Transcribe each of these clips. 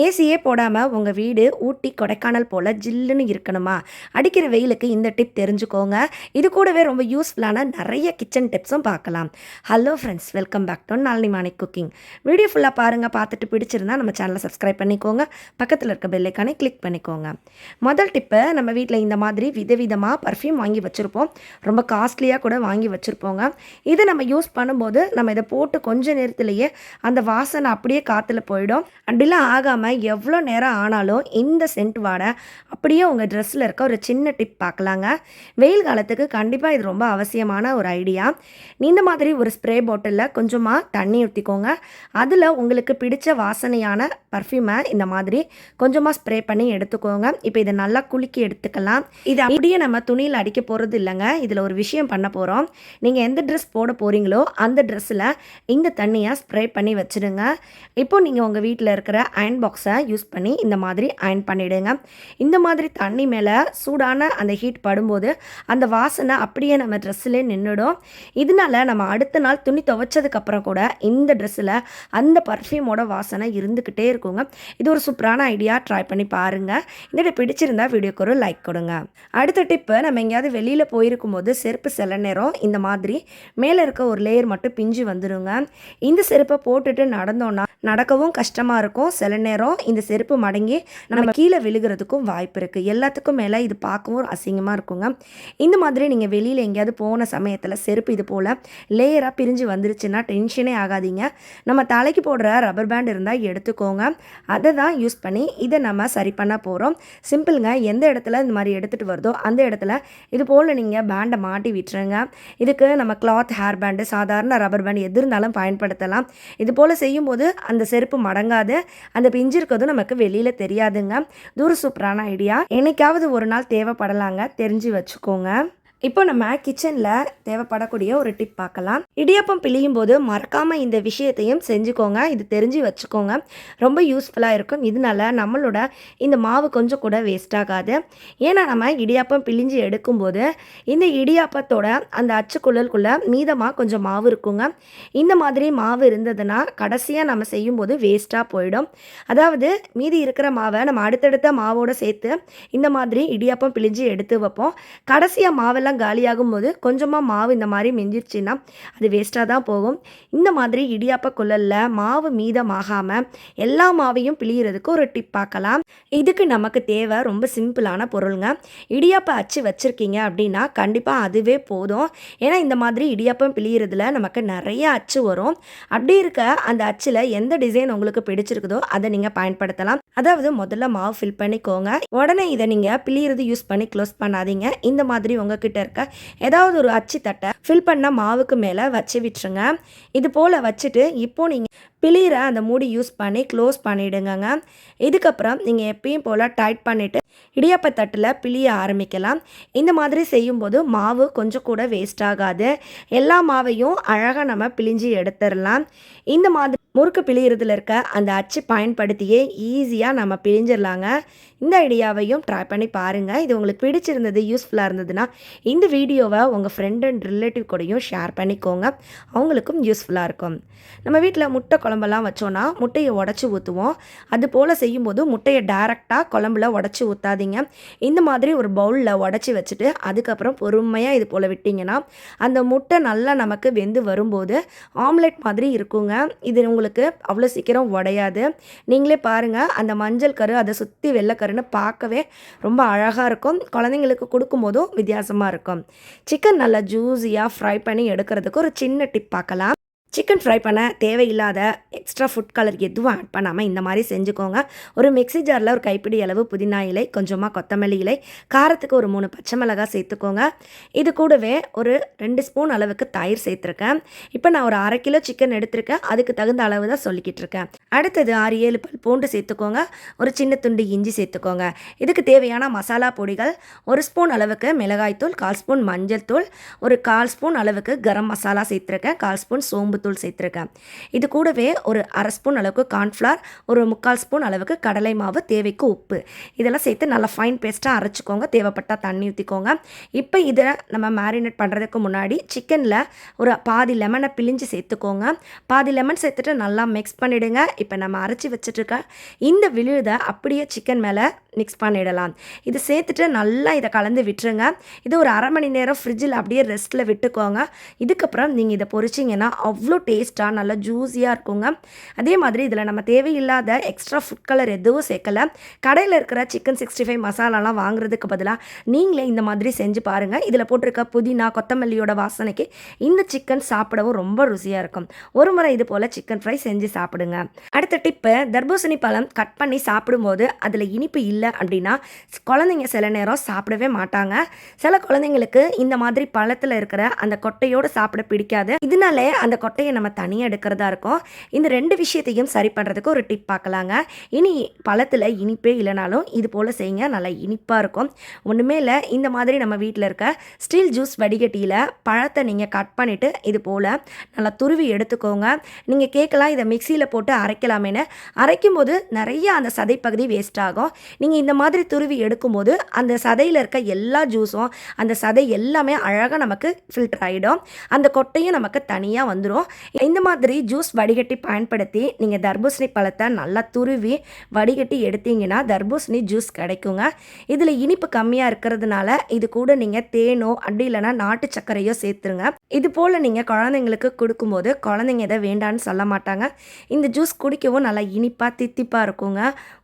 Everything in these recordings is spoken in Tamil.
ஏசியே போடாமல் உங்கள் வீடு ஊட்டி கொடைக்கானல் போல் ஜில்லுன்னு இருக்கணுமா? அடிக்கிற வெயிலுக்கு இந்த டிப் தெரிஞ்சுக்கோங்க. இது கூடவே ரொம்ப யூஸ்ஃபுல்லான நிறைய கிச்சன் டிப்ஸும் பார்க்கலாம். Hello friends welcome back to Nalini Manik cooking. Video ஃபுல்லாக பாருங்கள் பார்த்துட்டு பிடிச்சிருந்தா நம்ம சேனலை சப்ஸ்கிரைப் பண்ணிக்கோங்க. பக்கத்தில் இருக்க பெல்லைக்கானே கிளிக் பண்ணிக்கோங்க. முதல் டிப்பு நம்ம வீட்டில் இந்த மாதிரி விதவிதமாக பர்ஃப்யூம் வாங்கி வச்சுருப்போம். ரொம்ப காஸ்ட்லியாக கூட வாங்கி வச்சுருப்போங்க. இதை நம்ம யூஸ் பண்ணும்போது நம்ம இதை போட்டு கொஞ்ச நேரத்திலேயே அந்த வாசனை அப்படியே காற்றுல போயிடும். அப்படிலாம் ஆகாமல் எவ்வளோ நேரம் ஆனாலும் இந்த சென்ட் வாடை அப்படியே உங்கள் ட்ரெஸ்ஸில் இருக்க ஒரு சின்ன டிப் பார்க்கலாங்க வெயில் காலத்துக்கு கண்டிப்பாக இது ரொம்ப அவசியமான ஒரு ஐடியா இந்த மாதிரி ஒரு ஸ்ப்ரே பாட்டிலில் கொஞ்சமாக தண்ணி ஊற்றிக்கோங்க அதில் உங்களுக்கு பிடிச்ச வாசனையான பர்ஃப்யூமை இந்த மாதிரி கொஞ்சமாக ஸ்ப்ரே பண்ணி எடுத்துக்கோங்க. இப்போ இதை நல்லா குலுக்கி எடுத்துக்கலாம். இது அப்படியே நம்ம துணியில் அடிக்க போகிறது இல்லைங்க. இதில் ஒரு விஷயம் பண்ண போகிறோம் நீங்கள் எந்த ட்ரெஸ் போட போகிறீங்களோ அந்த ட்ரெஸ்ஸில் இந்த தண்ணியை ஸ்ப்ரே பண்ணி வச்சுடுங்க. இப்போ நீங்கள் உங்கள் வீட்டில் இருக்கிற அயன் பாக்ஸ் யூஸ் பண்ணி இந்த மாதிரி அயன் பண்ணிவிடுங்க இந்த மாதிரி தண்ணி மேலே சூடான அந்த ஹீட் படும்போது அந்த வாசனை அப்படியே நம்ம ட்ரெஸ்ஸிலே நின்றுடும் இதனால நம்ம அடுத்த நாள் துணி துவைச்சதுக்கப்புறம் கூட இந்த ட்ரெஸ்ஸில் அந்த பர்ஃப்யூமோட வாசனை இருந்துக்கிட்டே இருக்குங்க. இது ஒரு சூப்பரான ஐடியா ட்ரை பண்ணி பாருங்கள் இந்த பிடிச்சிருந்தா வீடியோக்கு ஒரு லைக் கொடுங்க. அடுத்த டிப்பு நம்ம எங்கேயாவது வெளியில் போயிருக்கும் போது செருப்பு சில நேரம் இந்த மாதிரி மேலே இருக்க ஒரு லேயர் மட்டும் பிஞ்சு வந்துடுங்க இந்த செருப்பை போட்டுட்டு நடந்தோன்னா நடக்கவும் கஷ்டமாக இருக்கும். சில நேரம் இந்த செருப்பு மடங்கி நம்ம கீழே விழுகிறதுக்கும் வாய்ப்பு இருக்குது எல்லாத்துக்கும் மேலே இது பார்க்கவும் அசிங்கமாக இருக்குங்க. இந்த மாதிரி நீங்கள் வெளியில் எங்கேயாவது போன சமயத்தில் செருப்பு இது போல் லேயராக பிரிஞ்சு வந்துருச்சுன்னா டென்ஷனே ஆகாதீங்க. நம்ம தலைக்கு போடுற ரப்பர் பேண்ட் இருந்தால் எடுத்துக்கோங்க. அதை தான் யூஸ் பண்ணி இதை நம்ம சரி பண்ண போகிறோம் சிம்பிளுங்க எந்த இடத்துல இந்த மாதிரி எடுத்துகிட்டு வருதோ அந்த இடத்துல இது போல் நீங்கள் பேண்டை மாட்டி விட்டுருங்க. இதுக்கு நம்ம கிளாத் ஹேர் பேண்டு சாதாரண ரப்பர் பேண்ட் எது இருந்தாலும் பயன்படுத்தலாம். இது போல் செய்யும்போது அந்த செருப்பு மடங்காது. அந்த பிஞ்சு இருக்கிறதும் நமக்கு வெளியில் தெரியாதுங்க. தூர சூப்பரான ஐடியா. என்னைக்காவது ஒரு நாள் தேவைப்படலாங்க. தெரிஞ்சு வச்சுக்கோங்க. இப்போ நம்ம கிச்சனில் தேவைப்படக்கூடிய ஒரு டிப் பார்க்கலாம். இடியாப்பம் பிழியும் போது மறக்காமல் இந்த விஷயத்தையும் செஞ்சுக்கோங்க. இது தெரிஞ்சு வச்சுக்கோங்க. ரொம்ப யூஸ்ஃபுல்லாக இருக்கும். இதனால நம்மளோட இந்த மாவு கொஞ்சம் கூட வேஸ்ட் ஆகாது. ஏன்னா நம்ம இடியாப்பம் பிழிஞ்சு எடுக்கும்போது இந்த இடியாப்பத்தோட அந்த அச்சுக்குள்ளலுக்குள்ளே மீதமாக கொஞ்சம் மாவு இருக்குங்க. இந்த மாதிரி மாவு இருந்ததுன்னா கடைசியாக நம்ம செய்யும்போது வேஸ்ட்டாக போயிடும். அதாவது மீதி இருக்கிற மாவை நம்ம அடுத்தடுத்த மாவோடு சேர்த்து இந்த மாதிரி இடியாப்பம் பிழிஞ்சு எடுத்து வைப்போம். கடைசியாக மாவெல்லாம் காலியாகும் போது கொஞ்சமாக மாவு இந்த மாதிரி மிஞ்சிருச்சுன்னா அது வேஸ்ட்டாக தான் போகும். இந்த மாதிரி இடியாப்ப குழல்ல மாவு மீதமாகாமல் எல்லா மாவையும் பிழியறதுக்கு ஒரு டிப் பார்க்கலாம். இதுக்கு நமக்கு தேவை ரொம்ப சிம்பிளான பொருளுங்க. இடியாப்ப அச்சு வச்சுருக்கீங்க அப்படின்னா கண்டிப்பாக அதுவே போதும். ஏன்னா இந்த மாதிரி இடியாப்பம் பிழியறதுல நமக்கு நிறைய அச்சு வரும். அப்படி இருக்க அந்த அச்சில் எந்த டிசைன் உங்களுக்கு பிடிச்சிருக்குதோ அதை நீங்கள் பயன்படுத்தலாம். அதாவது முதல்ல மாவு ஃபில் பண்ணிக்கோங்க. உடனே இதை நீங்கள் பிழியிறது யூஸ் பண்ணி க்ளோஸ் பண்ணாதீங்க. இந்த மாதிரி உங்ககிட்ட இருக்க ஏதாவது ஒரு அச்சு தட்டை ஃபில் பண்ண மாவுக்கு மேலே வச்சு விட்டுருங்க. இது போல் வச்சுட்டு இப்போ நீங்கள் பிழியிற அந்த மூடி யூஸ் பண்ணி க்ளோஸ் பண்ணிவிடுங்கங்க இதுக்கப்புறம் நீங்கள் எப்பயும் போல் டைட் பண்ணிவிட்டு இடியாப்ப தட்டில் பிழிய ஆரம்பிக்கலாம். இந்த மாதிரி செய்யும்போது மாவு கொஞ்சம் கூட வேஸ்ட் ஆகாது. எல்லா மாவையும் அழகாக நம்ம பிழிஞ்சு எடுத்துடலாம். இந்த மாதிரி முறுக்கு பிழியறதுல இருக்க அந்த அச்சு பயன்படுத்தியே ஈஸியாக நம்ம பிழிஞ்சிடலாங்க இந்த ஐடியாவையும் ட்ரை பண்ணி பாருங்கள் இது உங்களுக்கு பிடிச்சிருந்தது யூஸ்ஃபுல்லாக இருந்ததுன்னா இந்த வீடியோவை உங்கள் ஃப்ரெண்ட் அண்ட் ரிலேட்டிவ் கூடயும் ஷேர் பண்ணிக்கோங்க. அவங்களுக்கும் யூஸ்ஃபுல்லாக இருக்கும். நம்ம வீட்டில் முட்டை குழம்பெல்லாம் வச்சோன்னா முட்டையை உடச்சி ஊற்றுவோம் அது போல் செய்யும்போது முட்டையை டேரெக்டாக குழம்புல உடச்சி ஊற்றாதீங்க இந்த மாதிரி ஒரு பவுலில் உடச்சி வச்சுட்டு அதுக்கப்புறம் பொறுமையாக இது போல் விட்டிங்கன்னா அந்த முட்டை நல்லா நமக்கு வெந்து வரும்போது ஆம்லெட் மாதிரி இருக்குங்க. இது உங்களுக்கு அவ்வளோ சீக்கிரம் உடையாது. நீங்களே பாருங்கள் அந்த மஞ்சள் கரு அதை சுற்றி பாருன்னு பார்க்கவே ரொம்ப அழகாக இருக்கும். குழந்தைங்களுக்கு கொடுக்கும்போதும் வித்தியாசமாக இருக்கும். சிக்கன் நல்லா ஜூஸியாக ஃப்ரை பண்ணி எடுக்கிறதுக்கு ஒரு சின்ன டிப் பார்க்கலாம். சிக்கன் ஃப்ரை பண்ண தேவையில்லாத எக்ஸ்ட்ரா ஃபுட் கலர் எதுவும் ஆட் பண்ணாமல் இந்த மாதிரி செஞ்சுக்கோங்க. ஒரு மிக்ஸி ஜாரில் ஒரு கைப்பிடி அளவு புதினா இலை கொஞ்சமாக கொத்தமல்லி இலை காரத்துக்கு ஒரு மூணு பச்சை மிளகாய் சேர்த்துக்கோங்க. இது கூடவே ஒரு ரெண்டு ஸ்பூன் அளவுக்கு தயிர் சேர்த்துருக்கேன். இப்போ நான் ஒரு அரை கிலோ சிக்கன் எடுத்திருக்கேன். அதுக்கு தகுந்த அளவு தான் சொல்லிக்கிட்டு இருக்கேன். அடுத்தது ஆறு ஏழு பல் பூண்டு சேர்த்துக்கோங்க. ஒரு சின்ன துண்டு இஞ்சி சேர்த்துக்கோங்க. இதுக்கு தேவையான மசாலா பொடிகள் ஒரு ஸ்பூன் அளவுக்கு மிளகாய்த்தூள் கால் ஸ்பூன் மஞ்சள் தூள் ஒரு கால் ஸ்பூன் அளவுக்கு கரம் மசாலா சேர்த்துருக்கேன். கால் ஸ்பூன் சோம்பு தூள் சேர்த்துருக்கேன். இது கூடவே ஒரு அரை ஸ்பூன் அளவுக்கு கார்ன்ஃப்ளார் ஒரு முக்கால் ஸ்பூன் அளவுக்கு கடலை மாவு தேவைக்கு உப்பு. இதெல்லாம் சேர்த்து நல்லா ஃபைன் பேஸ்ட்டாக அரைச்சிக்கோங்க. தேவைப்பட்டால் தண்ணி ஊற்றிக்கோங்க இப்போ இதை நம்ம மேரினேட் பண்ணுறதுக்கு முன்னாடி சிக்கனில் ஒரு பாதி லெமனை பிழிஞ்சு சேர்த்துக்கோங்க. பாதி லெமன் சேர்த்துட்டு நல்லா மிக்ஸ் பண்ணிவிடுங்க இப்போ நம்ம அரைச்சி வச்சுட்ருக்க இந்த விழுதை அப்படியே சிக்கன் மேலே மிக்ஸ் பண்ணிடலாம். இது சேர்த்துட்டு நல்லா இதை கலந்து விட்டுருங்க. இது ஒரு அரை மணி நேரம் ஃப்ரிட்ஜில் அப்படியே ரெஸ்ட்டில் விட்டுக்கோங்க. இதுக்கப்புறம் நீங்கள் இதை பொறிச்சிங்கன்னா அவ்வளோ டேஸ்ட்டாக நல்லா ஜூஸியாக இருக்குங்க. அதே மாதிரி இதில் நம்ம தேவையில்லாத எக்ஸ்ட்ரா ஃபுட் கலர் எதுவும் சேர்க்கலை. கடையில் இருக்கிற சிக்கன் சிக்ஸ்டி ஃபைவ் மசாலாலாம் வாங்குறதுக்கு பதிலாக நீங்களே இந்த மாதிரி செஞ்சு பாருங்கள் இதில் போட்டிருக்க புதினா கொத்தமல்லியோட வாசனைக்கு இந்த சிக்கன் சாப்பிடவும் ரொம்ப ருசியாக இருக்கும். ஒரு முறை இது போல் சிக்கன் ஃப்ரை செஞ்சு சாப்பிடுங்க. அடுத்த டிப்பு தர்பூசணி பழம் கட் பண்ணி சாப்பிடும்போது அதில் இனிப்பு இல்லை அப்படின்னா குழந்தைங்க சில நேரம் சாப்பிடவே மாட்டாங்க. சில குழந்தைங்களுக்கு இந்த மாதிரி பழத்தில் இருக்கிற அந்த கொட்டையோடு சாப்பிட பிடிக்காது. இதனாலே அந்த கொட்டையை நம்ம தனியாக எடுக்கிறதா இருக்கும். இந்த ரெண்டு விஷயத்தையும் சரி பண்ணுறதுக்கு ஒரு டிப் பார்க்கலாங்க இனி பழத்தில் இனிப்பே இல்லைனாலும் இது போல் செய்யுங்க. நல்லா இனிப்பாக இருக்கும். ஒன்றுமே இல்லை இந்த மாதிரி நம்ம வீட்டில் இருக்க ஸ்டீல் ஜூஸ் வடிகட்டியில் பழத்தை நீங்கள் கட் பண்ணிவிட்டு இது போல் நல்லா துருவி எடுத்துக்கோங்க. நீங்கள் கேட்கலாம் இதை மிக்சியில் போட்டு அரைக்கலாமேன்னு. அரைக்கும் போது நிறைய அந்த சதை பகுதி வேஸ்ட் ஆகும். நீங்கள் இந்த மாதிரி துருவி எடுக்கும்போது அந்த சதையில் இருக்க எல்லா ஜூஸும் அந்த சதை எல்லாமே அழகாக நமக்கு ஃபில்டர் ஆகிடும் அந்த கொட்டையும் நமக்கு தனியாக வந்துடும் இந்த மாதிரி ஜூஸ் வடிகட்டி பயன்படுத்தி நீங்கள் தர்பூசணி பழத்தை நல்லா துருவி வடிகட்டி எடுத்தீங்கன்னா தர்பூசணி ஜூஸ் கிடைக்குங்க. இதில் இனிப்பு கம்மியாக இருக்கிறதுனால இது கூட நீங்கள் தேனோ அப்படி இல்லைனா நாட்டு சர்க்கரையோ சேர்த்துருங்க. இது போல் நீங்கள் குழந்தைங்களுக்கு கொடுக்கும்போது குழந்தைங்க எதை வேண்டான்னு சொல்ல மாட்டாங்க. இந்த ஜூஸ் குடிக்கவும் நல்லா இனிப்பாக தித்திப்பாக இருக்குங்க.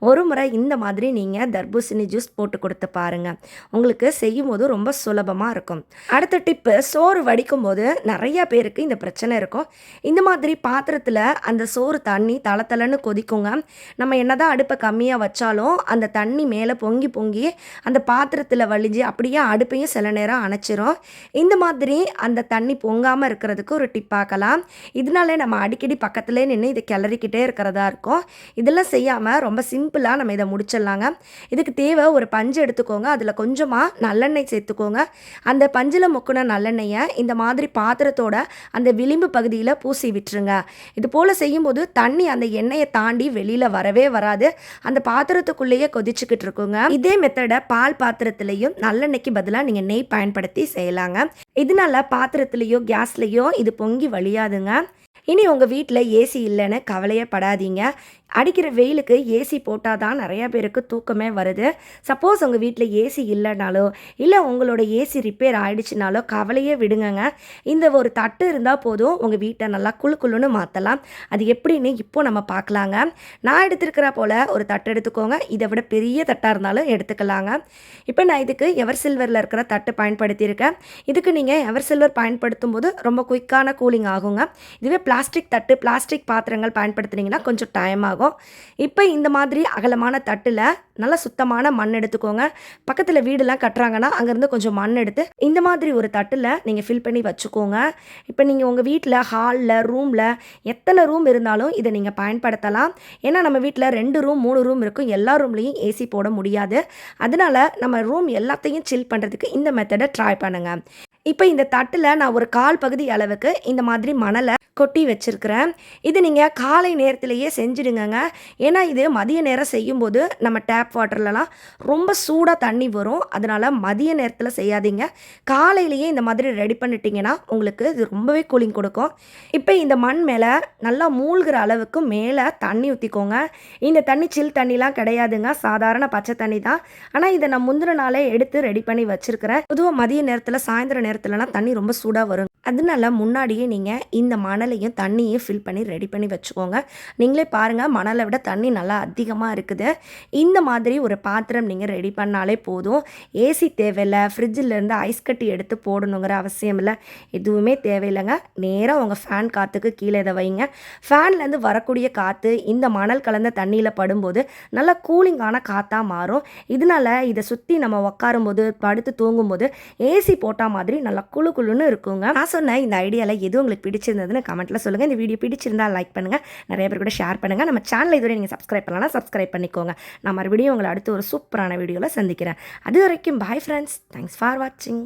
ஒரு முறை இந்த மாதிரி நீங்கள் தர்பூசணி ஜூஸ் போட்டு கொடுத்து பாருங்கள் உங்களுக்கு செய்யும் போது ரொம்ப சுலபமாக இருக்கும். அடுத்த டிப்பு சோறு வடிக்கும் போது நிறையா பேருக்கு இந்த பிரச்சனை இருக்கும். இந்த மாதிரி பாத்திரத்தில் அந்த சோறு தண்ணி தள தளன்னு கொதிக்குங்க. நம்ம என்ன தான் அடுப்பை கம்மியாக வச்சாலும் அந்த தண்ணி மேலே பொங்கி பொங்கி அந்த பாத்திரத்தில் வலிஞ்சு அப்படியே அடுப்பையும் சில நேரம் அணைச்சிரும். இந்த மாதிரி அந்த தண்ணி பொங்காமல் இருக்கிறதுக்கு ஒரு டிப் பார்க்கலாம் இதனாலே நம்ம அடிக்கடி பக்கத்துலேயே நின்று இதை கிளறிக்கிட்டே இருக்கிறதா இருக்கும். இதெல்லாம் செய்யாமல் ரொம்ப சிம்பிளாக நம்ம இதை முடிச்சிடலாங்க. இதுக்கு தேவை ஒரு பஞ்சு எடுத்துக்கோங்க. அதில் கொஞ்சமாக நல்லெண்ணெய் சேர்த்துக்கோங்க. அந்த பஞ்சில் முக்குன நல்லெண்ணெயை இந்த மாதிரி பாத்திரத்தோட அந்த விளிம்பு பகுதியில் பூசி விட்டுருங்க. இது போல் செய்யும்போது தண்ணி அந்த எண்ணெயை தாண்டி வெளியில் வரவே வராது. அந்த பாத்திரத்துக்குள்ளேயே கொதிச்சுக்கிட்டு இருக்குங்க. இதே மெத்தடை பால் பாத்திரத்துலேயும் நல்லெண்ணெய்க்கு பதிலாக நீங்கள் நெய் பயன்படுத்தி செய்யலாங்க. இதனால பாத்திரத்துலேயோ கேஸ்லேயோ இது பொங்கி வழியாதுங்க. இனி உங்கள் வீட்டில் ஏசி இல்லைன்னு கவலையே படாதீங்க. அடிக்கிற வெயிலுக்கு ஏசி போட்டால் தான் நிறையா பேருக்கு தூக்கமே வருது. சப்போஸ் உங்கள் வீட்டில் ஏசி இல்லைனாலோ இல்லை உங்களோட ஏசி ரிப்பேர் ஆகிடுச்சினாலோ கவலையே விடுங்கங்க. இந்த ஒரு தட்டு இருந்தால் போதும் உங்கள் வீட்டை நல்லா குழு குழுன்னு மாற்றலாம் அது எப்படின்னு இப்போ நம்ம பார்க்கலாங்க. நான் எடுத்துருக்கிற போல் ஒரு தட்டு எடுத்துக்கோங்க. இதை விட பெரிய தட்டாக இருந்தாலும் எடுத்துக்கலாங்க. இப்போ நான் இதுக்கு எவர் சில்வரில் இருக்கிற தட்டு பயன்படுத்தியிருக்கேன். இதுக்கு நீங்கள் எவர் சில்வர் பயன்படுத்தும் போது ரொம்ப குயிக்கான கூலிங் ஆகுங்க. இதுவே பிளாஸ்டிக் தட்டு பிளாஸ்டிக் பாத்திரங்கள் பயன்படுத்துனீங்கன்னா கொஞ்சம் டைம் ஆகும். இப்போ இந்த மாதிரி அகலமான தட்டில் நல்லா சுத்தமான மண் எடுத்துக்கோங்க. பக்கத்தில் வீடுலாம் கட்டுறாங்கன்னா அங்கேருந்து கொஞ்சம் மண் எடுத்து இந்த மாதிரி ஒரு தட்டில் நீங்கள் ஃபில் பண்ணி வச்சுக்கோங்க. இப்போ நீங்கள் உங்கள் வீட்டில் ஹாலில் ரூமில் எத்தனை ரூம் இருந்தாலும் இதை நீங்கள் பயன்படுத்தலாம். ஏன்னா நம்ம வீட்டில் ரெண்டு ரூம் மூணு ரூம் இருக்கும். எல்லா ரூம்லேயும் ஏசி போட முடியாது. அதனால் நம்ம ரூம் எல்லாத்தையும் சில் பண்ணுறதுக்கு இந்த மெத்தடை ட்ரை பண்ணுங்கள் இப்போ இந்த தட்டில் நான் ஒரு கால் பகுதி அளவுக்கு இந்த மாதிரி மணலை கொட்டி வச்சுருக்கிறேன். இது நீங்கள் காலை நேரத்திலேயே செஞ்சுடுங்கங்க. ஏன்னா இது மதிய நேரம் செய்யும்போது நம்ம டேப் வாட்டர்லலாம் ரொம்ப சூடாக தண்ணி வரும். அதனால் மதிய நேரத்தில் செய்யாதீங்க. காலையிலேயே இந்த மாதிரி ரெடி பண்ணிட்டீங்கன்னா உங்களுக்கு இது ரொம்பவே கூலிங் கொடுக்கும். இப்போ இந்த மண் மேலே நல்லா மூழ்கிற அளவுக்கு மேலே தண்ணி ஊற்றிக்கோங்க இந்த தண்ணி சில் தண்ணிலாம் கிடையாதுங்க. சாதாரண பச்சை தண்ணி தான். ஆனால் இதை நான் முந்தின நாளே எடுத்து ரெடி பண்ணி வச்சுருக்கிறேன். பொதுவாக மதிய நேரத்தில் சாயந்தர நேரத்துலலாம் தண்ணி ரொம்ப சூடாக வரும். அதனால முன்னாடியே நீங்கள் இந்த மணலையும் தண்ணியும் ஃபில் பண்ணி ரெடி பண்ணி வச்சுக்கோங்க. நீங்களே பாருங்கள் மணலை விட தண்ணி நல்லா அதிகமாக இருக்குது. இந்த மாதிரி ஒரு பாத்திரம் நீங்கள் ரெடி பண்ணாலே போதும். ஏசி தேவையில்லை ஃப்ரிட்ஜிலேருந்து ஐஸ் கட்டி எடுத்து போடணுங்கிற அவசியம் இல்லை. எதுவுமே தேவையில்லைங்க. நேராக உங்கள் ஃபேன் காற்றுக்கு கீழே இதை வைங்க. ஃபேன்லேருந்து வரக்கூடிய காற்று இந்த மணல் கலந்த தண்ணியில் படும்போது நல்லா கூலிங்கான காற்றாக மாறும். இதனால் இதை சுற்றி நம்ம உட்காரும்போது படுத்து தூங்கும்போது ஏசி போட்டால் மாதிரி நல்லா குழு குழுன்னு இருக்குங்க. நான் சொன்ன இந்த ஐடியாவில் எது உங்களுக்கு பிடிச்சிருந்ததுன்னு கமெண்ட்டில் சொல்லுங்கள் இந்த வீடியோ பிடிச்சிருந்தால் லைக் பண்ணுங்கள் நிறைய பேர் கூட ஷேர் பண்ணுங்கள் நம்ம சேனல் இதுவரை நீங்கள் சப்ஸ்கிரைப் பண்ணலாம் சப்ஸ்கிரைப் பண்ணிக்கோங்க. நான் மறுபடியும் உங்களை அடுத்து ஒரு சூப்பரான வீடியோவில் சந்திக்கிறேன். அது வரைக்கும் பாய் ஃப்ரெண்ட்ஸ் தேங்க்ஸ் ஃபார் வாட்சிங்